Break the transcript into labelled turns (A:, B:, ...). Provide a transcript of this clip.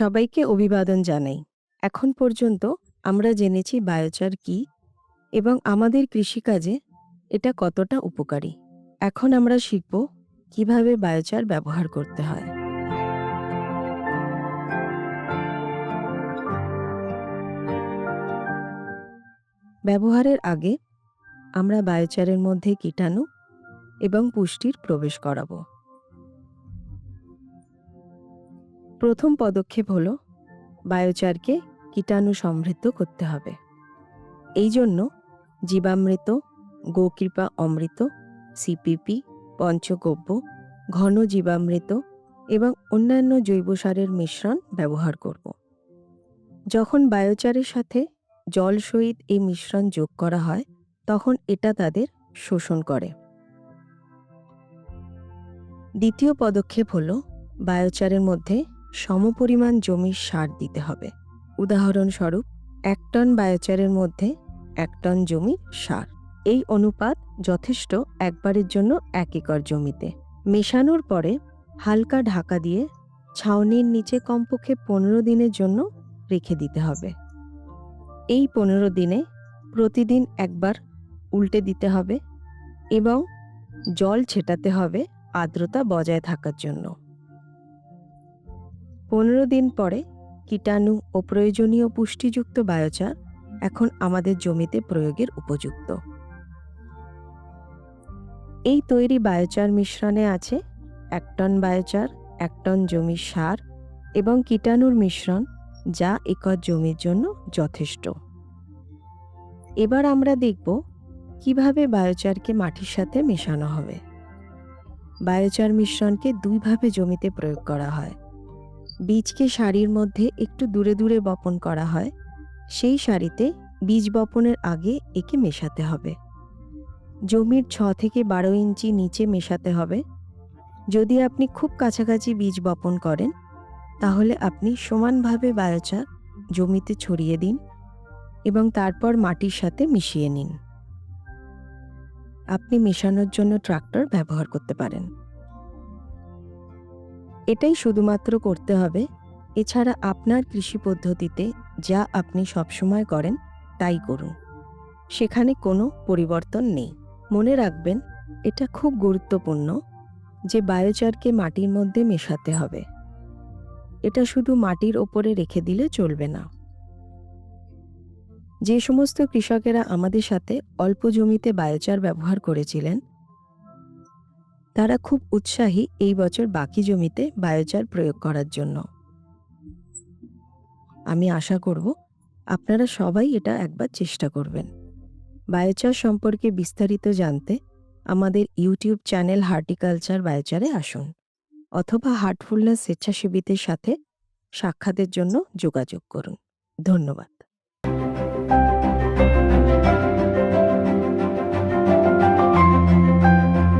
A: সবাইকে অভিবাদন জানাই। এখন পর্যন্ত আমরা জেনেছি বায়োচার কি এবং আমাদের কৃষিকাজে এটা কতটা উপকারী। এখন আমরা শিখব কীভাবে বায়োচার ব্যবহার করতে হয়। ব্যবহারের আগে আমরা বায়োচারের মধ্যে কীটাণু এবং পুষ্টির প্রবেশ করাবো। প্রথম পদক্ষেপ হল বায়োচারকে কীটাণু সমৃদ্ধ করতে হবে। এই জন্য জীবামৃত, গোকৃপা অমৃত, সিপিপি, পঞ্চগব্য, ঘন জীবামৃত এবং অন্যান্য জৈব সারের মিশ্রণ ব্যবহার করব। যখন বায়োচারের সাথে জল সহিত এই মিশ্রণ যোগ করা হয়, তখন এটা তাদের শোষণ করে। দ্বিতীয় পদক্ষেপ হল বায়োচারের মধ্যে সমপরিমাণ জমির সার দিতে হবে। উদাহরণস্বরূপ, এক টন বায়োচারের মধ্যে এক টন জমির সার। এই অনুপাত যথেষ্ট একবারের জন্য এক একর জমিতে। মেশানোর পরে হালকা ঢাকা দিয়ে ছাউনির নিচে কমপক্ষে পনেরো দিনের জন্য রেখে দিতে হবে। এই পনেরো দিনে প্রতিদিন একবার উল্টে দিতে হবে এবং জল ছেটাতে হবে আর্দ্রতা বজায় থাকার জন্য। পনেরো দিন পরে কীটাণু ও প্রয়োজনীয় পুষ্টিযুক্ত বায়োচার এখন আমাদের জমিতে প্রয়োগের উপযুক্ত। এই তৈরি বায়োচার মিশ্রণে আছে এক টন বায়োচার, এক টন জমির সার এবং কীটাণুর মিশ্রণ যা একর জমির জন্য যথেষ্ট। এবার আমরা দেখব কীভাবে বায়োচারকে মাটির সাথে মেশানো হবে। বায়োচার মিশ্রণকে দুইভাবে জমিতে প্রয়োগ করা হয়। বীজকে সারির মধ্যে একটু দূরে দূরে বপন করা হয়। সেই সারিতে বীজ বপনের আগে একে মেশাতে হবে। জমির ছ থেকে বারো ইঞ্চি নিচে মেশাতে হবে। যদি আপনি খুব কাছাকাছি বীজ বপন করেন, তাহলে আপনি সমানভাবে বায়োচার জমিতে ছড়িয়ে দিন এবং তারপর মাটির সাথে মিশিয়ে নিন। আপনি মেশানোর জন্য ট্রাক্টর ব্যবহার করতে পারেন। এটাই শুধুমাত্র করতে হবে। এছাড়া আপনার কৃষি পদ্ধতিতে যা আপনি সবসময় করেন, তাই করুন। সেখানে কোনো পরিবর্তন নেই। মনে রাখবেন, এটা খুব গুরুত্বপূর্ণ যে বায়োচারকে মাটির মধ্যে মেশাতে হবে। এটা শুধু মাটির ওপরে রেখে দিলে চলবে না। যে সমস্ত কৃষকেরা আমাদের সাথে অল্প জমিতে বায়োচার ব্যবহার করেছিলেন তারা খুব উৎসাহী এই বছর বাকি জমিতে বায়োচার প্রয়োগ করার জন্য। আমি আশা করব আপনারা সবাই এটা একবার চেষ্টা করবেন। বায়োচার সম্পর্কে বিস্তারিত জানতে আমাদের ইউটিউব চ্যানেল হার্টিকালচার বায়োচারে আসুন অথবা হার্টফুলনেস স্বেচ্ছাসেবীদের সাথে সাক্ষাতের জন্য যোগাযোগ করুন। ধন্যবাদ।